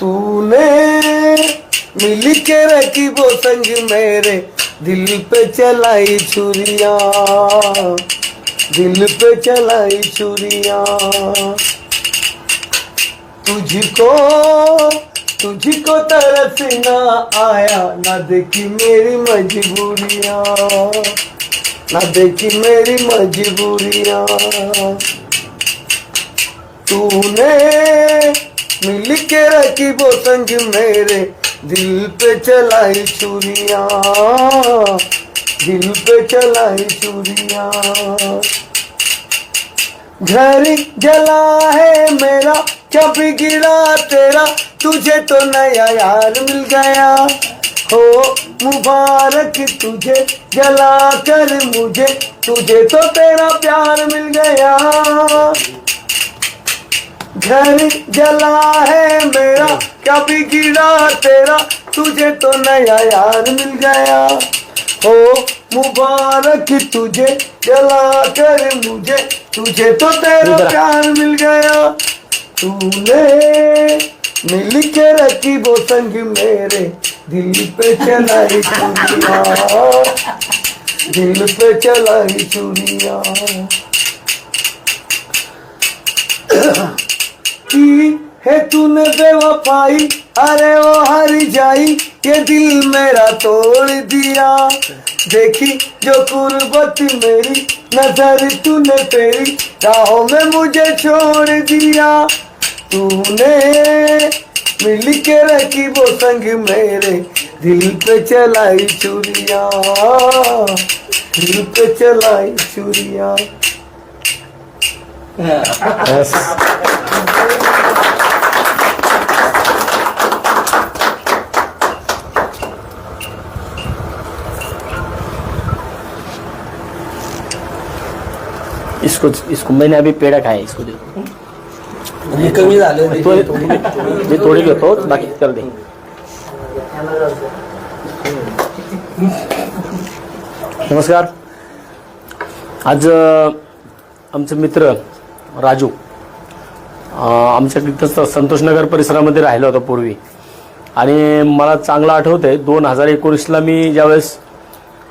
तूने मिल के रखी वो संग मेरे। दिल पे चलाई छुरिया, दिल पे चलाई छुरिया। तुझको तुझको तरस ना आया, ना देखी मेरी मजबूरियाँ, ना देखी मेरी मजबूरिया। तूने मिल के रखी वो संग मेरे। दिल पे चलाई छुरिया, दिल पे चलाई छुरिया। घर जला है मेरा क्या बिगड़ा तेरा, तुझे तो नया यार मिल गया। हो मुबारक तुझे, जला कर मुझे, तुझे तो तेरा प्यार मिल गया। घर जला है मेरा क्या बिगड़ा तेरा? तुझे तो नया यार मिल गया। हो मुबारक तुझे जला कर मुझे तुझे तो तेरा प्यार मिल गया। तूने मिल के रखी वो संग मेरे दिल पे चलाई चूड़िया दिल पे चलाई चूड़िया की है तूने बेवफाई अरे वो हर जाई ये दिल मेरा तोड़ दिया। देखी जो कुर्बत मेरी नज़र तूने तेरी राहों में मुझे छोड़ दिया। तूने मिल के रखी वो संग मेरे दिल पे चलाई चूड़िया दिल पे चलाई चूड़िया इसको इसको मैंने अभी पेड़ा खाया इसको दे हे कमी झालं तो मी थोडी घेतो. बाकी त्याला दे. नमस्कार. आज आमचे मित्र राजू आमच्या तिथं संतोषनगर परिसरामध्ये राहिला होता पूर्वी. आणि मला चांगलं आठवत आहे दोन हजार एकोणीसला मी ज्यावेळेस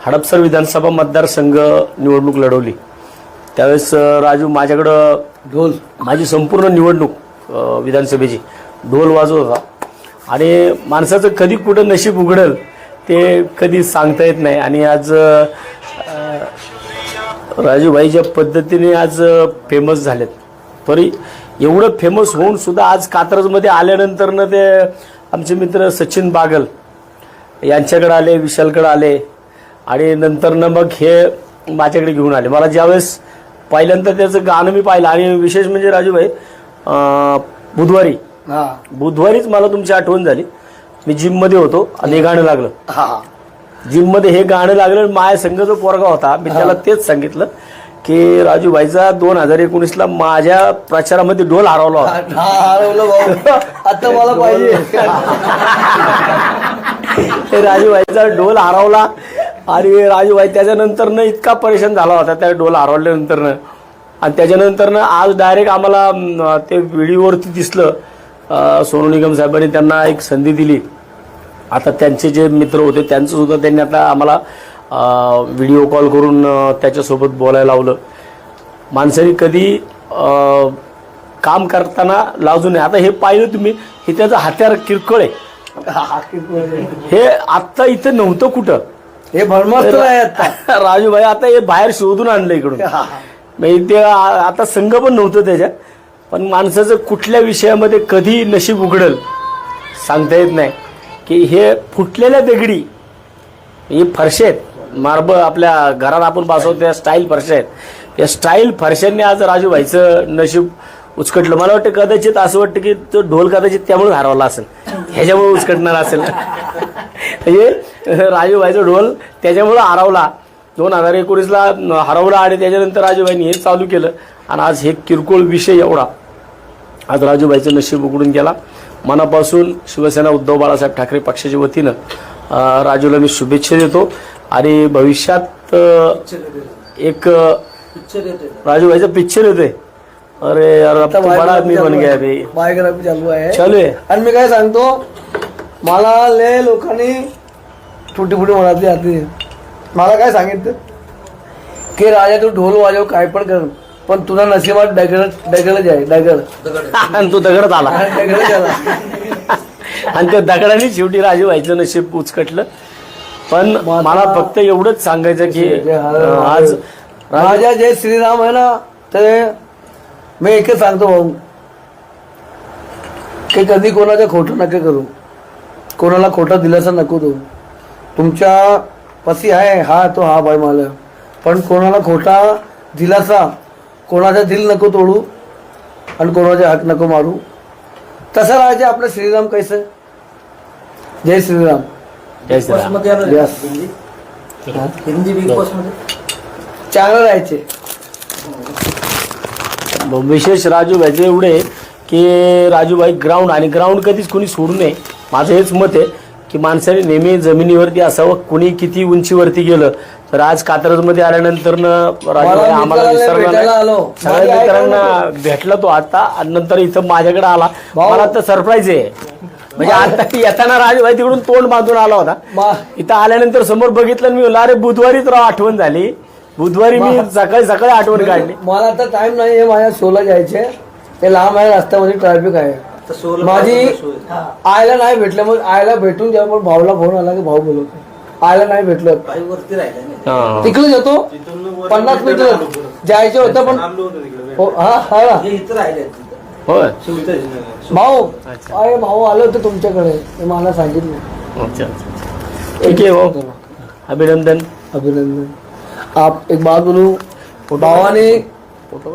हडपसर विधानसभा मतदारसंघ निवडणूक लढवली. त्यावेळेस राजू माझ्याकडं ढोल. माझी संपूर्ण निवडणूक विधानसभेची. ढोल वाजवत होता. आणि माणसाचं कधी कुठं नशीब उघडेल ते कधी सांगता येत नाही. आणि आज राजूभाई ज्या पद्धतीने आज फेमस झालेत. तरी एवढं फेमस होऊन सुद्धा आज कात्रजमध्ये आल्यानंतरनं ते आमचे मित्र सचिन बागल यांच्याकडे आले विशालकडे आले. आणि नंतरनं मग हे माझ्याकडे घेऊन आले. मला ज्यावेळेस पहिल्यांदा त्याचं गाणं मी पाहिलं. आणि विशेष म्हणजे राजूभाई बुधवारी. हा. बुधवारीच मला तुमची आठवण झाली. मी जिममध्ये होतो आणि हे गाणं लागलं. हा. जिममध्ये हे गाणं लागलं माझ्या संघ जो पोरगा होता. मी त्याला तेच सांगितलं की राजूभाईचा दोन हजार एकोणीसला माझ्या प्रचारामध्ये ढोल हरवला होता. हरवलं भाऊ. आता मला पाहिजे. राजूभाईचा ढोल हरवला. आणि राजूभाई त्याच्यानंतरनं इतका परेशान झाला होता त्या ढोल हरवल्यानंतरनं. आणि त्याच्यानंतरनं आज डायरेक्ट आम्हाला ते व्हिडिओवरती दिसलं सोनू निगम साहेबांनी त्यांना एक संधी दिली. आता त्यांचे जे मित्र होते त्यांचं सुद्धा त्यांनी आता आम्हाला व्हिडिओ कॉल करून त्याच्यासोबत बोलायला लावलं. माणसाने कधी काम करताना लाजू नये. आता हे पाहिलं तुम्ही हे त्याचं हत्यार किरकोळ आहे. हे आत्ता इथं नव्हतं कुठं. हे भरमस्त आहे आता. राजूभाई आता हे बाहेर शोधून आणलं इकडून. म्हणजे ते आता संघ पण नव्हतं त्याच्यात. पण माणसाचं कुठल्या विषयामध्ये कधी नशीब उघडल सांगता येत नाही. की हे फुटलेल्या दगडी हे फरशे आहेत. मार्ब आपल्या घरात आपण बसवतो त्या स्टाईल फरशा आहेत. या स्टाईल फरशांनी आज राजूभाईचं नशीब उचकटलं. मला वाटतं कदाचित असं वाटतं की तो ढोल कदाचित त्यामुळे हरवला असेल. ह्याच्यामुळे उचकटणार असेल. म्हणजे राजूभाईचा ढोल त्याच्यामुळे हरवला. दोन हजार एकोणीसला हरवला आणि त्याच्यानंतर राजूभाईनी हे चालू केलं. आणि आज हे किरकोळ विषय एवढा. आज राजूभाईचं नशीब उघडून गेला. मनापासून शिवसेना उद्धव बाळासाहेब ठाकरे पक्षाच्या वतीनं राजूला मी शुभेच्छा देतो. आणि भविष्यात एक राजूभाईचा पिक्चर येतोय. अरे यार अब तो बड़ा आदमी बन गया बायोग्राफी चालू आहे. चालू आहे. आणि मी काय सांगतो मला लय लोकांनी फुटी फुटी म्हणाली आधी मला काय सांगितलं की राजा तू ढोल वाजव काय पण कर पण तुला नशिबात डगळ डगळच आहे डगळ आणि तो दगडच आला. डगळच आला. आणि त्या दगडाने शेवटी राजे व्हायचं नशीब उचकटलं पण मला फक्त एवढंच सांगायचं की आज राजा जय श्रीराम आहे ना ते मी एकच सांगतो भाऊ. की कधी कोणाचं खोटं नका करू. कोणाला खोटा दिलासा नको देऊ. तुमच्या पसी आहे हा तो हा बाय मला. पण कोणाला खोटा दिलासा कोणाचा दिल नको तोडू आणि कोणाचे हात नको मारू. तसं राहायचे आपलं श्रीराम कैसं जय श्रीराम. जय श्रीराम. यस चांगलं राहायचे. विशेष राजू भाईचे एवढे की राजूभाई ग्राउंड आणि ग्राउंड कधीच कोणी सोडू नये. माझं हेच मत आहे. की माणसाने नेहमी जमिनीवरती असावं कुणी किती उंचीवरती गेलं. तर आज कात्रजमध्ये आल्यानंतर आम्हाला विसरला नाही. सगळ्या मित्रांना भेटला तो आता आणि नंतर इथं माझ्याकडे आला. मला तर सरप्राईज आहे. म्हणजे आता येताना राजूभाई तिकडून तोंड बांधून आला होता. मा- इथं आल्यानंतर समोर बघितलं आणि मी म्हणलं, अरे बुधवारीच राव आठवण झाली. बुधवारी मी सकाळी सकाळी आठवण काढली. मला आता टाइम नाही आहे माझ्या शोला जायचे. ते लांब आहे रस्त्यामध्ये ट्रॅफिक आहे. माझी आयला नाही भेटलं मग आयला भेटून जेव्हा पण भाऊला फोन आला की भाऊ बोलवतो आयला नाही भेटलं. हा. तिकडे जातो पन्नास मिनिटं जायचं होतं पण हो, हा हा. भाऊ अरे भाऊ आलं होतं तुमच्याकडे. ते मला सांगितलं. ठीक आहे अभिनंदन. अभिनंदन. आप एक बात बोलू? भावाने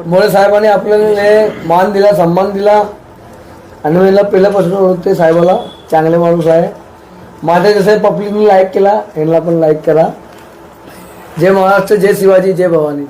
मोळे साहेबांनी आपल्याला लय मान दिला सन्मान दिला. आणि पहिल्यापासून ओळखते साहेबाला चांगले माणूस आहे. माझ्या जसं पब्लिकने लाईक केला यांना पण लाईक करा. जय महाराष्ट्र जय शिवाजी जय भवानी.